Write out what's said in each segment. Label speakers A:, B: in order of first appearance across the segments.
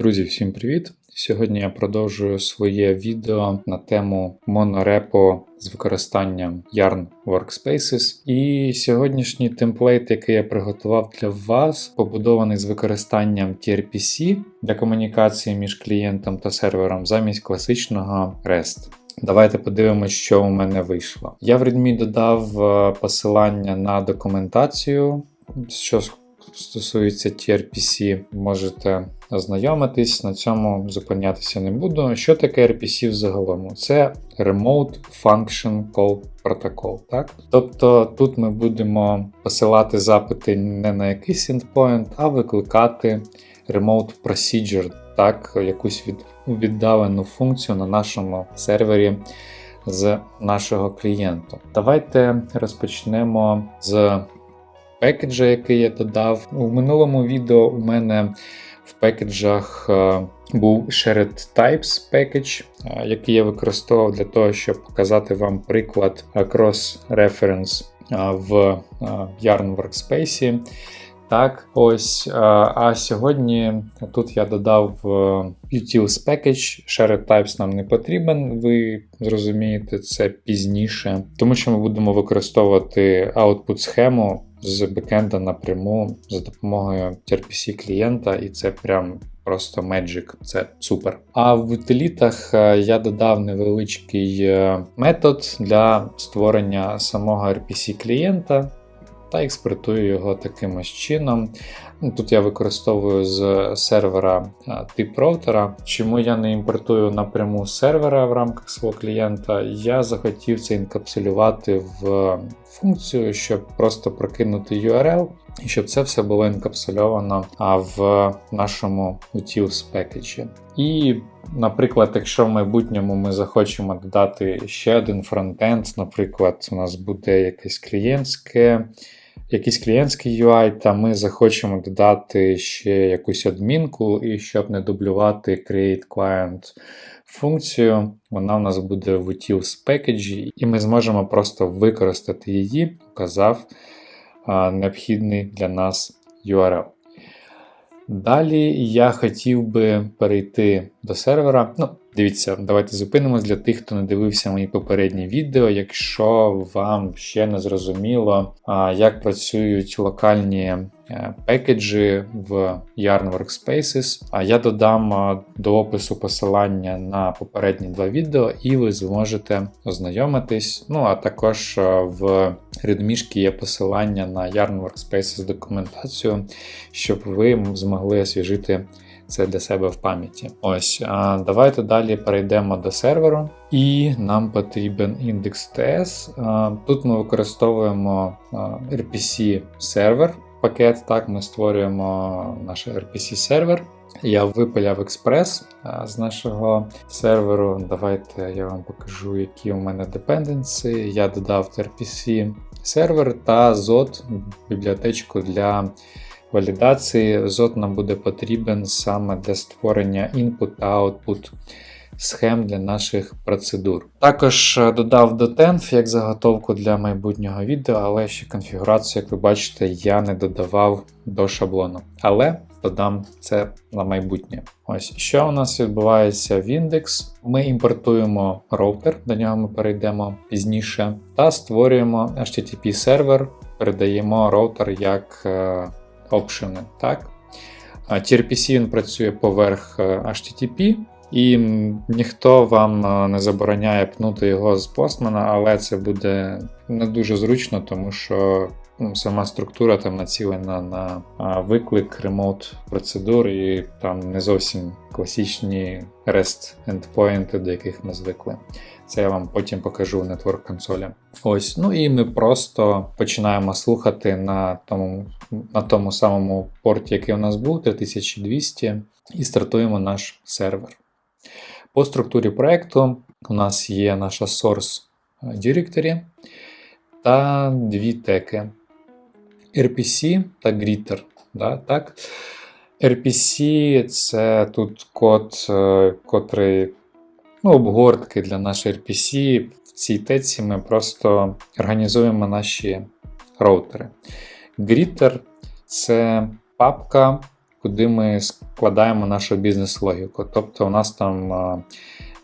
A: Друзі, всім привіт! Сьогодні я продовжую своє відео на тему монорепо з використанням Yarn Workspaces. І сьогоднішній темплейт, який я приготував для вас, побудований з використанням TRPC для комунікації між клієнтом та сервером замість класичного REST. Давайте подивимося, що у мене вийшло. Я в Redmi додав е, посилання на документацію, що стосується TRPC, можете ознайомитись, на цьому зупинятися не буду. Що таке RPC взагалом? Це Remote Function Call Protocol. Так? Тобто тут ми будемо посилати запити не на якийсь endpoint, а викликати Remote Procedure, так, якусь від, віддалену функцію на нашому сервері. З нашого клієнту. Давайте розпочнемо з пекеджа, який я додав. У минулому відео у мене в пекеджах е, був Shared Types пекедж, е, який я використовував для того, щоб показати вам приклад cross-reference е, в Yarn Workspace. Так, ось. А сьогодні тут я додав utils package, shared types нам не потрібен, ви зрозумієте це пізніше, тому що ми будемо використовувати output схему з бекенда напряму за допомогою TRPC клієнта, і це прям просто Magic, це супер. А в утилітах е, я додав невеличкий е, метод для створення самого RPC клієнта та експортую його таким чином. Ну, тут я використовую з сервера тип роутера. Чому я не імпортую напряму сервера в рамках свого клієнта? Я захотів це інкапсулювати в функцію, щоб просто прокинути URL. І щоб це все було інкапсульовано в нашому utils пекеджі. І, наприклад, якщо в майбутньому ми захочемо додати ще один фронтенд, наприклад, у нас буде якесь клієнтське якийсь клієнтський UI, та ми захочемо додати ще якусь адмінку, і щоб не дублювати Create Client функцію, вона у нас буде в utils пекеджі, і ми зможемо просто використати її, указав необхідний для нас URL. Далі я хотів би перейти до сервера. Ну, Дивіться, давайте зупинимось для тих, хто не дивився мої попередні відео. Якщо вам ще не зрозуміло, як працюють локальні е, пекеджі в Yarn Workspaces, а я додам до опису посилання на попередні два відео, і ви зможете ознайомитись. Ну, а також в редмішки є посилання на Yarn Workspaces документацію, щоб ви змогли освіжити це для себе в пам'яті. Ось, а давайте далі перейдемо до серверу, і нам потрібен індекс TS. Тут ми використовуємо RPC сервер пакет. Так, ми створюємо наш RPC сервер. Я випиляв експрес з нашого серверу. Давайте я вам покажу, які у мене депенденси. Я додав RPC сервер та ZOT бібліотечку для валідації зод нам буде потрібен саме для створення input та output схем для наших процедур. Також е, додав Dotenv як заготовку для майбутнього відео, але ще конфігурацію, як ви бачите, я не додавав до шаблону. Але додам це на майбутнє. Ось що у нас відбувається в індекс. Ми імпортуємо роутер, до нього ми перейдемо пізніше, та створюємо HTTP сервер, передаємо роутер як опшени. Так? TRPC він працює поверх е, HTTP, і ніхто вам е, не забороняє пнути його з постмана, але це буде не дуже зручно, тому що ну, сама структура там націлена на виклик ремоут процедур, і там не зовсім класичні REST endpoinти, до яких ми звикли. Це я вам потім покажу в Network консолі. Ось, ну і ми просто починаємо слухати на тому на тому самому порті, який у нас був, 3200, і стартуємо наш сервер. По структурі проєкту у нас є наша source directory та дві теки RPC та Gritter. Да, так? RPC це тут код, е, котрий ну, обгортки для нашої RPC. В цій теці ми просто організуємо наші роутери. Gritter це папка куди ми складаємо нашу бізнес-логіку. Тобто, у нас там е,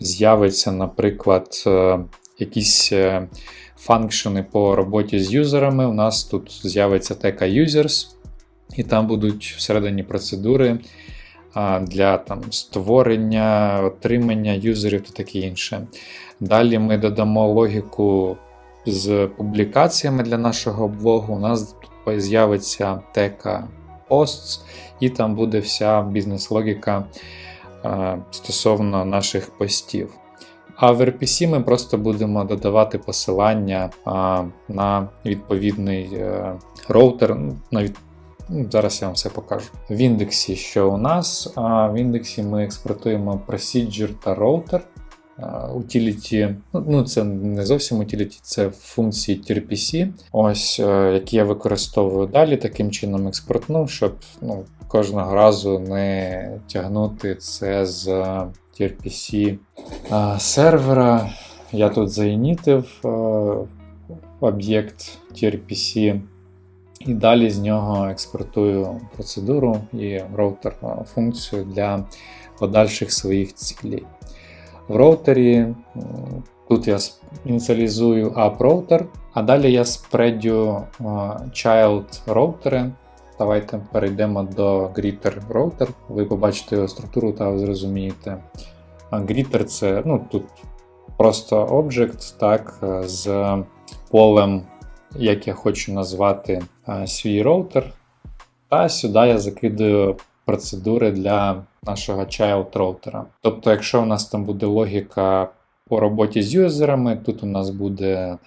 A: з'явиться, наприклад, е, якісь е, функшени по роботі з юзерами. У нас тут з'явиться тека users, і там будуть всередині процедури для там, створення, отримання юзерів та таке інше. Далі ми додамо логіку з публікаціями для нашого блогу. У нас з'явиться тека Posts, і там буде вся бізнес-логіка стосовно наших постів. А в RPC ми просто будемо додавати посилання на відповідний е, роутер. Ну, Ну, Зараз я вам все покажу. В індексі, що у нас? В індексі ми експортуємо procedure та router. Utility, ну, ну це не зовсім utility, це функції TRPC, ось, е, які я використовую далі, таким чином експортну, щоб ну, кожного разу не тягнути це з TRPC сервера. Я тут заінітив е, об'єкт TRPC і далі з нього експортую процедуру і роутер функцію для подальших своїх цілей. В роутері тут я ініціалізую app роутер, а далі я спредю child роутери. Давайте перейдемо до Greeter роутер. Ви побачите його структуру та зрозумієте. Greeter це ну, тут просто об'єкт так, з полем як я хочу назвати свій роутер. Та сюди я закидаю процедури для нашого child роутера. Тобто, якщо у нас там буде логіка по роботі з юзерами, тут у нас буде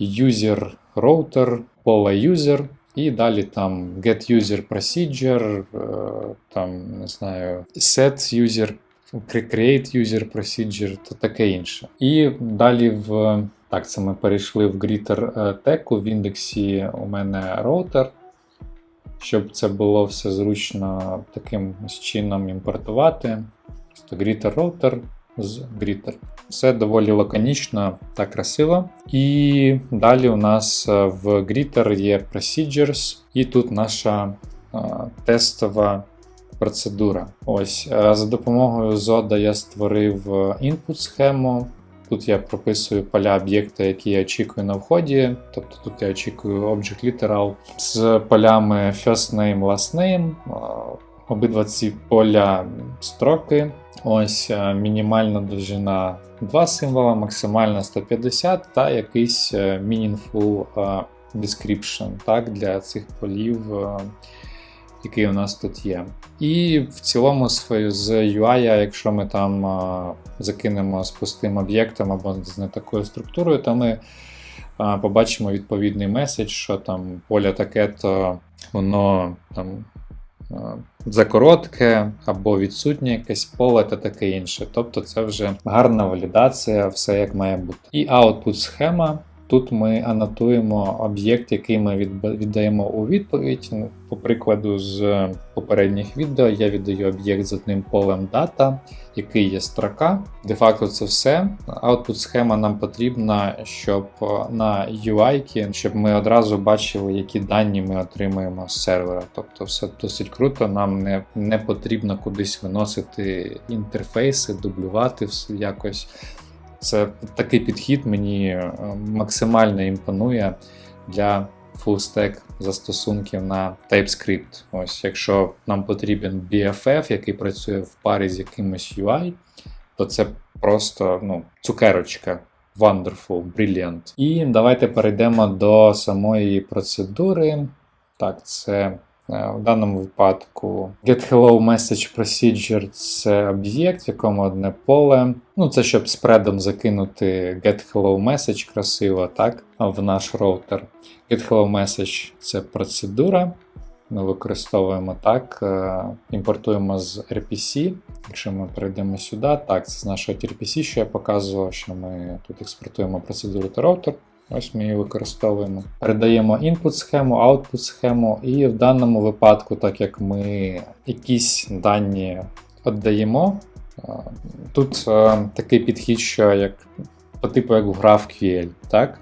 A: user router, поле user, і далі там get user procedure, е, там, не знаю, set user, create user procedure та таке інше. І далі в так, це ми перейшли в Greeter теку. В індексі у мене роутер. Щоб це було все зручно таким чином імпортувати. Greeter роутер з Greeter. Все доволі лаконічно та красиво. І далі у нас е, в Greeter є Procedures, і тут наша е, тестова процедура. Ось, е, За допомогою Zoda я створив input схему. Тут я прописую поля об'єкта, які я очікую на вході. Тобто тут я очікую Object Literal з полями First Name, Last Name. Обидва ці поля строки. Ось мінімальна довжина 2 символа, максимальна 150 та якийсь е, meaningful description так, для цих полів який у нас тут є. І в цілому з UI, якщо ми там закинемо з пустим об'єктом або з не такою структурою, то ми побачимо відповідний меседж, що там поле таке, то воно там. Закоротке або відсутнє якесь поле та таке інше. Тобто це вже гарна валідація, все як має бути. І output схема Тут ми анотуємо об'єкт, який ми віддаємо у відповідь. Ну, по прикладу з попередніх відео я віддаю об'єкт з одним полем дата, який є строка. Де-факто це все. Output схема нам потрібна, щоб на UI, щоб ми одразу бачили, які дані ми отримуємо з сервера. Тобто все досить круто, нам не, не потрібно кудись виносити інтерфейси, дублювати якось. Це такий підхід мені е, максимально імпонує для фулстек застосунків на TypeScript. Ось, Якщо нам потрібен BFF, який працює в парі з якимось UI, то це просто ну, цукерочка. Wonderful, brilliant. І давайте перейдемо до самої процедури. Так, це в даному випадку GetHelloMessageProcedure це об'єкт, в якому одне поле. Ну, Це щоб спредом закинути GetHelloMessage красиво так, в наш роутер. GetHelloMessage це процедура. Ми використовуємо так, е, імпортуємо з RPC. Якщо ми перейдемо сюди, так, це з нашого RPC, що я показував, що ми тут експортуємо процедуру та роутер. Ось ми її використовуємо. Передаємо input схему, output схему, і в даному випадку, так як ми якісь дані віддаємо, тут такий підхід, що як по типу як в GraphQL. так?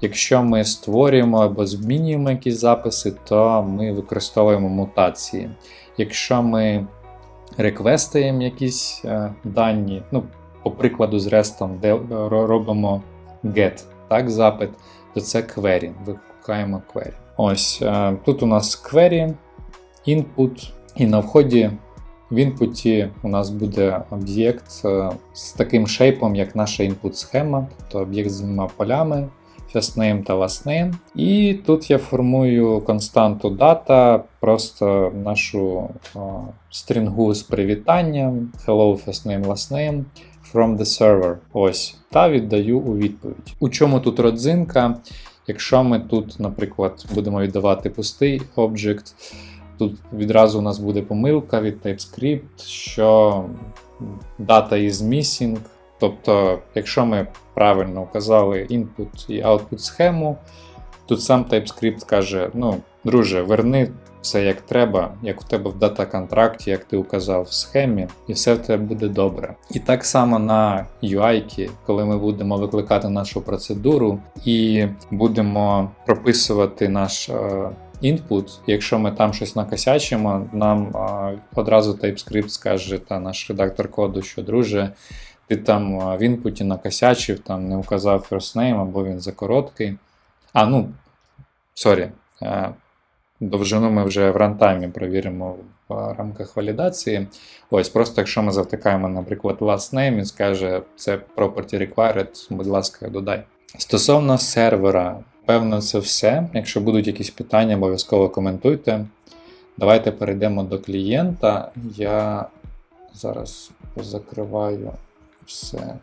A: Якщо ми створюємо або змінюємо якісь записи, то ми використовуємо мутації. якщо ми реквестуємо якісь е, дані, ну, по прикладу з REST, де робимо get, так, запит, то це query. Викликаємо query. Ось е, тут у нас query, input, і на вході в інпуті у нас буде об'єкт е, з таким шейпом, як наша input схема, тобто об'єкт з двома полями. First та last І тут я формую константу data, просто нашу о, стрінгу з привітанням, hello, first name, last name, from the server. Ось, та віддаю у відповідь. У чому тут родзинка? Якщо ми тут, наприклад, будемо віддавати пустий об'єкт, тут відразу у нас буде помилка від TypeScript, що data is missing. Тобто, якщо ми правильно вказали input і output схему, тут сам TypeScript каже: ну, друже, верни все як треба, як у тебе в дата-контракті, як ти указав в схемі, і все в тебе буде добре. І так само на UI, коли ми будемо викликати нашу процедуру і будемо прописувати наш. е, Input, якщо ми там щось накосячимо, нам а, одразу TypeScript скаже та наш редактор коду, що друже, ти там а, в інпуті накосячив, там не указав first name або він закороткий. А, ну, сорі, е, довжину ми вже в рантаймі провіримо в рамках валідації. Ось, просто якщо ми завтикаємо, наприклад, last name, він скаже, це property required, будь ласка, додай. Стосовно сервера, певно, це все. Якщо будуть якісь питання, обов'язково коментуйте. Давайте перейдемо до клієнта. Я зараз позакриваю все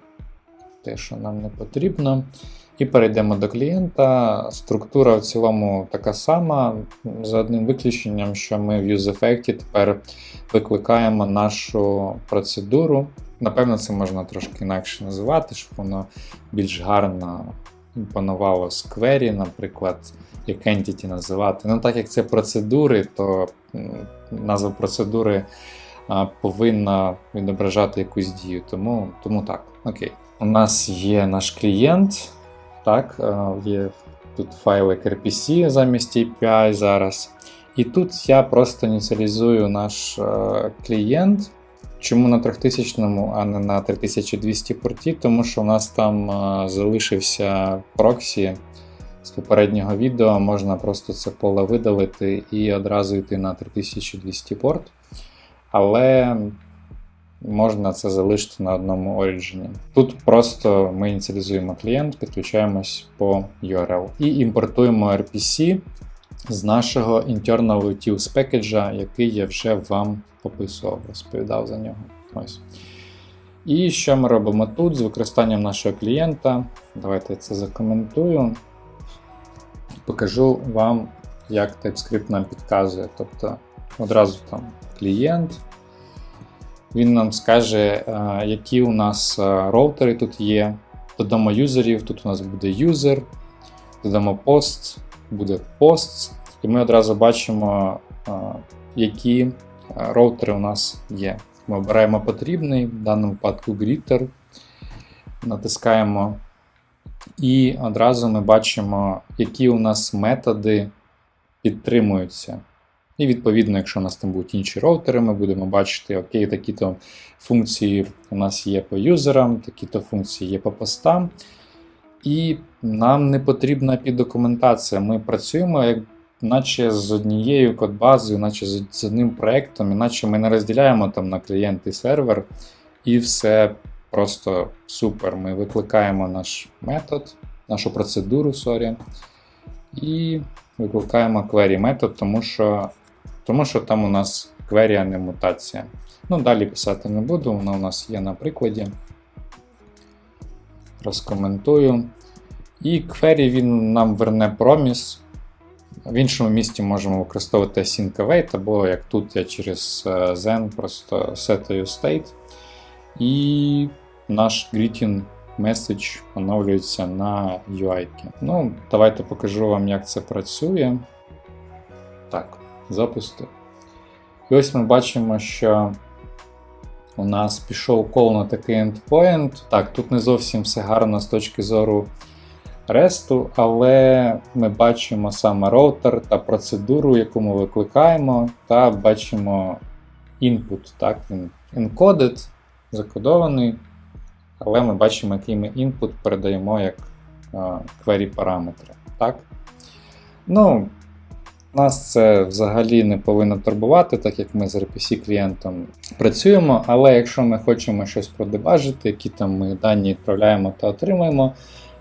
A: те, що нам не потрібно. І перейдемо до клієнта. Структура в цілому така сама, за одним виключенням, що ми в UseEffect тепер викликаємо нашу процедуру. Напевно, це можна трошки інакше називати, щоб воно більш гарно імпонувало з query, наприклад, як entity називати. Ну, так як це процедури, то назва процедури повинна відображати якусь дію. Тому, тому так, окей. У нас є наш клієнт. Так, е, є тут файлик RPC замість API зараз. І тут я просто ініціалізую наш е, клієнт. Чому на 3000, а не на 3200 порті? Тому що у нас там е, залишився проксі з попереднього відео. Можна просто це поле видалити і одразу йти на 3200 порт. Але можна це залишити на одному оріджині. Тут просто ми ініціалізуємо клієнт, підключаємось по URL і імпортуємо RPC з нашого internal utils пекеджа, який я вже вам описував, розповідав за нього. Ось. І що ми робимо тут з використанням нашого клієнта? Давайте я це закоментую. Покажу вам, як TypeScript нам підказує. Тобто одразу там клієнт. Він нам скаже, е, які у нас е, роутери тут є. Додамо юзерів, тут у нас буде юзер, додамо пост, буде posts, і ми одразу бачимо, е, які роутери у нас є. Ми обираємо потрібний, в даному випадку Gritter, натискаємо, і одразу ми бачимо, які у нас методи підтримуються. І відповідно, якщо у нас там будуть інші роутери, ми будемо бачити, окей, такі-то функції у нас є по юзерам, такі-то функції є по постам. І нам не потрібна піддокументація. Ми працюємо як наче з однією кодбазою, наче з одним проєктом, іначе ми не розділяємо там на клієнт і сервер, і все просто супер. Ми викликаємо наш метод, нашу процедуру, сорі, і викликаємо query метод, тому що, тому що там у нас query, а не мутація. Ну, далі писати не буду, воно у нас є на прикладі. Розкоментую. І query він нам верне проміс. В іншому місці можемо використовувати async await, або як тут я через е, Zen просто setаю state. І наш greeting message оновлюється на UI. Ну, давайте покажу вам, як це працює. Так, запустив. І ось ми бачимо, що у нас пішов кол на такий endpoint. Так, тут не зовсім все гарно з точки зору REST, але ми бачимо саме роутер та процедуру, яку ми викликаємо, та бачимо input. Так, він encoded, закодований, але ми бачимо, який ми input передаємо як query параметри. Так? Ну, нас це взагалі не повинно турбувати, так як ми з RPC клієнтом працюємо. Але якщо ми хочемо щось продебажити, які там ми дані відправляємо та отримуємо,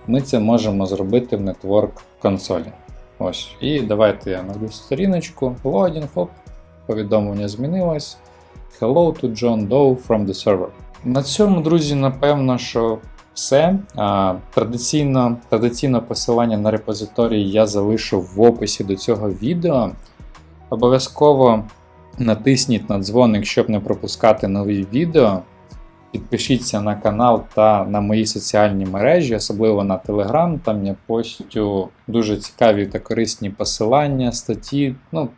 A: ми це можемо зробити в Network консолі. Ось. І давайте я наведу сторіночку. Логін, хоп, повідомлення змінилось. Hello to John Doe from the server. На цьому, друзі, напевно, що все. Традиційно традиційно посилання на репозиторій я залишу в описі до цього відео. Обов'язково натисніть на дзвоник, щоб не пропускати нові відео. Підпишіться на канал та на мої соціальні мережі, особливо на Telegram. Там я постю дуже цікаві та корисні посилання, статті. Ну,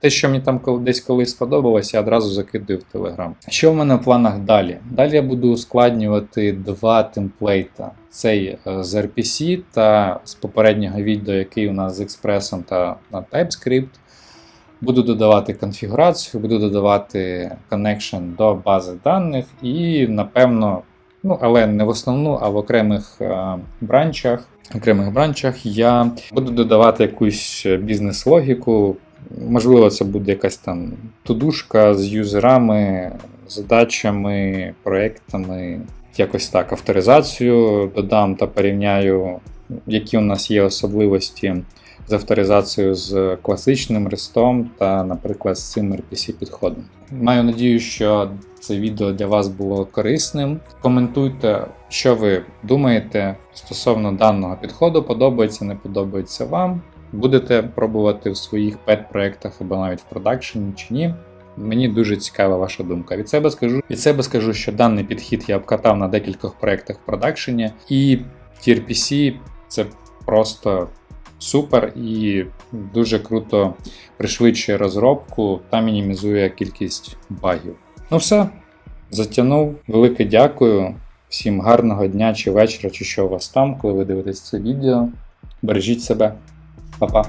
A: те, що мені там десь колись сподобалося, я одразу закидую в Telegram. Що в мене в планах далі? Далі я буду ускладнювати два темплейта: цей е, з RPC та з попереднього відео, який у нас з експресом та на TypeScript. Буду додавати конфігурацію, буду додавати connection до бази даних і, напевно, ну, але не в основну, а в окремих е, бранчах. окремих бранчах я буду додавати якусь бізнес-логіку. Можливо, це буде якась там тудушка з юзерами, задачами, проектами. Якось так, авторизацію додам та порівняю, які у нас є особливості з авторизацією з класичним рестом та, наприклад, з цим RPC підходом. Маю надію, що це відео для вас було корисним. Коментуйте, що ви думаєте стосовно даного підходу, подобається, не подобається вам. Будете пробувати в своїх пет-проектах або навіть в продакшені чи ні. Мені дуже цікава ваша думка. Від себе скажу, від себе скажу, що даний підхід я обкатав на декількох проектах в продакшені, і TRPC це просто супер і дуже круто пришвидшує розробку та мінімізує кількість багів. Ну все, затягнув. Велике дякую. Всім гарного дня чи вечора, чи що у вас там, коли ви дивитесь це відео. Бережіть себе. Па-па.